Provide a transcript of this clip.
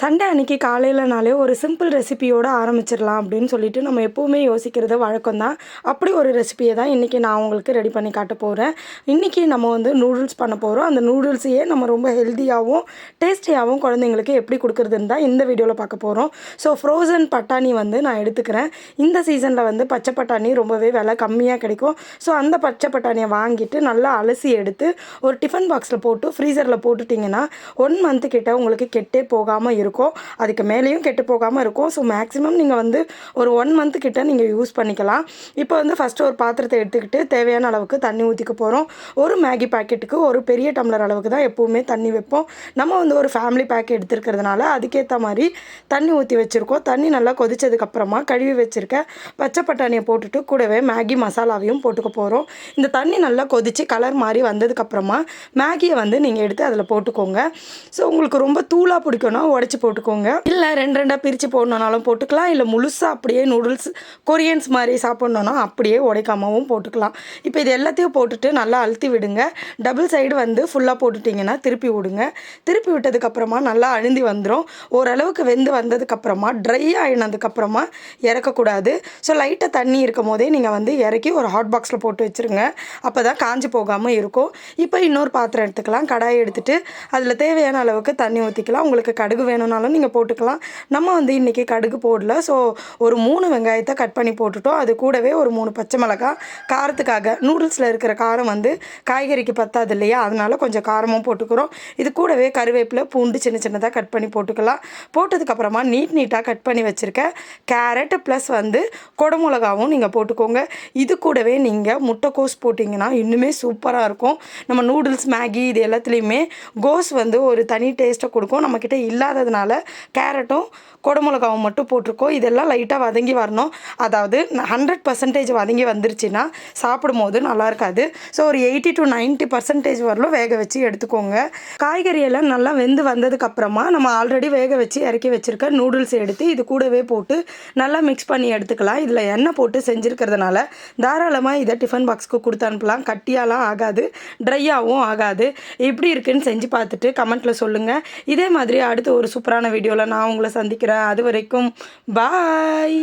Sunday அன்னைக்கு காலையிலனாலே ஒரு simple ரெசிபியோடு ஆரம்பிச்சிடலாம் அப்படின்னு சொல்லிட்டு நம்ம எப்போவுமே யோசிக்கிறது வழக்கம் தான் அப்படி ஒரு ரெசிபியை தான் இன்றைக்கி நான் உங்களுக்கு ரெடி பண்ணி காட்ட போகிறேன் இன்றைக்கி நம்ம வந்து நூடுல்ஸ் பண்ண போகிறோம் அந்த நூடுல்ஸையே நம்ம ரொம்ப ஹெல்த்தியாகவும் டேஸ்டியாகவும் குழந்தைங்களுக்கு எப்படி கொடுக்குறதுன்னு தான் இந்த வீடியோவில் பார்க்க போகிறோம் ஸோ ஃப்ரோசன் பட்டாணி வந்து நான் எடுத்துக்கிறேன். இந்த சீசனில் வந்து பச்சை பட்டாணி ரொம்பவே விலை கம்மியாக கிடைக்கும். ஸோ அந்த பச்சை பட்டாணியை வாங்கிட்டு நல்லா அலசி எடுத்து ஒரு டிஃபன் பாக்ஸில் போட்டு ஃப்ரீசரில் போட்டுட்டிங்கன்னா ஒன் மந்த்து கிட்ட உங்களுக்கு கெட்டே போகாமல் இருக்கும். இருக்கும். அதுக்கு மேலேயும் கெட்டு போகாமல் இருக்கும். ஸோ மேக்ஸிமம் நீங்கள் வந்து ஒரு ஒன் மந்த் கிட்ட நீங்கள் யூஸ் பண்ணிக்கலாம். இப்போ வந்து ஃபஸ்ட்டு ஒரு பாத்திரத்தை எடுத்துக்கிட்டு தேவையான அளவுக்கு தண்ணி ஊற்றிக்க போகிறோம் ஒரு மேகி பாக்கெட்டுக்கு ஒரு பெரிய டம்ளர் அளவுக்கு தான் எப்போவுமே தண்ணி வைப்போம். நம்ம வந்து ஒரு ஃபேமிலி பேக் எடுத்துருக்கிறதுனால அதுக்கேற்ற மாதிரி தண்ணி ஊற்றி வச்சுருக்கோம். தண்ணி நல்லா கொதிச்சதுக்கப்புறமா கழுவி வச்சுருக்க பச்சை பட்டாணியை போட்டுட்டு கூடவே மேகி மசாலாவையும் போட்டுக்க போகிறோம் இந்த தண்ணி நல்லா கொதித்து கலர் மாதிரி வந்ததுக்கப்புறமா மேகியை வந்து நீங்கள் எடுத்து அதில் போட்டுக்கோங்க. ஸோ உங்களுக்கு ரொம்ப தூளாக பிடிக்கணும் உடச்சி போட்டுக்கோங்க. இல்லை ரெண்டு ரெண்டாக பிரித்து போடணுன்னாலும் போட்டுக்கலாம். இல்லை முழுசாக அப்படியே நூடுல்ஸ் கொரியன்ஸ் மாதிரி சாப்பிட்ணுன்னா அப்படியே உடைக்காமவும் போட்டுக்கலாம். இப்போ இது எல்லாத்தையும் போட்டுட்டு நல்லா அழுத்தி விடுங்க. டபுள் சைடு வந்து ஃபுல்லாக போட்டுட்டிங்கன்னா திருப்பி விடுங்க. திருப்பி விட்டதுக்கப்புறமா நல்லா அழுந்தி வந்துடும் ஓரளவுக்கு வெந்து வந்ததுக்கப்புறமா ட்ரை ஆகினதுக்கப்புறமா இறக்கக்கூடாது ஸோ லைட்டாக தண்ணி இருக்கும் போதே நீங்கள் வந்து இறக்கி ஒரு ஹாட் பாக்ஸில் போட்டு வச்சுருங்க. அப்போ தான் காஞ்சி போகாமல் இருக்கும். இப்போ இன்னொரு பாத்திரம் எடுத்துக்கலாம். கடாய் எடுத்துகிட்டு அதில் தேவையான அளவுக்கு தண்ணி ஊற்றிக்கலாம் உங்களுக்கு கடுகு வேணும் வேணும்னாலும் நீங்கள் போட்டுக்கலாம். நம்ம வந்து இன்றைக்கி கடுகு போடல. ஸோ ஒரு மூணு வெங்காயத்தை கட் பண்ணி போட்டுட்டோம். அது கூடவே ஒரு மூணு பச்சை மிளகாய் காரத்துக்காக நூடுல்ஸில் இருக்கிற காரம் வந்து காய்கறிக்கு பத்தாது இல்லையா? அதனால கொஞ்சம் காரமும் போட்டுக்கிறோம். இது கூடவே கருவேப்பிலை பூண்டு சின்ன சின்னதாக கட் பண்ணி போட்டுக்கலாம். போட்டதுக்கப்புறமா நீட் நீட்டாக கட் பண்ணி வச்சுருக்க கேரட் ப்ளஸ் வந்து குடமிளகாவும் நீங்கள் போட்டுக்கோங்க. இது கூடவே நீங்கள் முட்டைக்கோஸ் போட்டிங்கன்னா இன்னுமே சூப்பராக இருக்கும். நம்ம நூடுல்ஸ் மேகி இது எல்லாத்துலேயுமே கோஸ் வந்து ஒரு தனி டேஸ்ட்டை கொடுக்கும். நம்மக்கிட்ட இல்லாததுனால கேரட்டும் குடமிளகாவும் மட்டும் போட்டிருக்கோம். இதெல்லாம் லைட்டாக வதங்கி வரணும். அதாவது ஹண்ட்ரட் பர்சன்டேஜ் வதங்கி வந்துருச்சுன்னா சாப்பிடும்போது நல்லா இருக்காது. ஸோ ஒரு எயிட்டி டு நைன்ட்டி பர்சன்டேஜ் வரலும் வேக வச்சு எடுத்துக்கோங்க. காய்கறி எல்லாம் நல்லா வெந்து வந்ததுக்கப்புறமா நம்ம ஆல்ரெடி வேக வச்சு இறக்கி வச்சுருக்க நூடுல்ஸ் எடுத்து இது கூடவே போட்டு நல்லா மிக்ஸ் பண்ணி எடுத்துக்கலாம். இதில் எண்ணெய் போட்டு செஞ்சுருக்கிறதுனால தாராளமாக இதை டிஃபன் பாக்ஸ்க்கு கொடுத்து அனுப்பலாம். கட்டியாலாம் ஆகாது ட்ரையாகவும் ஆகாது. எப்படி இருக்குன்னு செஞ்சு பார்த்துட்டு கமெண்ட்டில் சொல்லுங்கள் இதே மாதிரி அடுத்த ஒரு சூப்பரான வீடியோவில் நான் உங்களை சந்திக்கிறேன். அது வரைக்கும் பாய்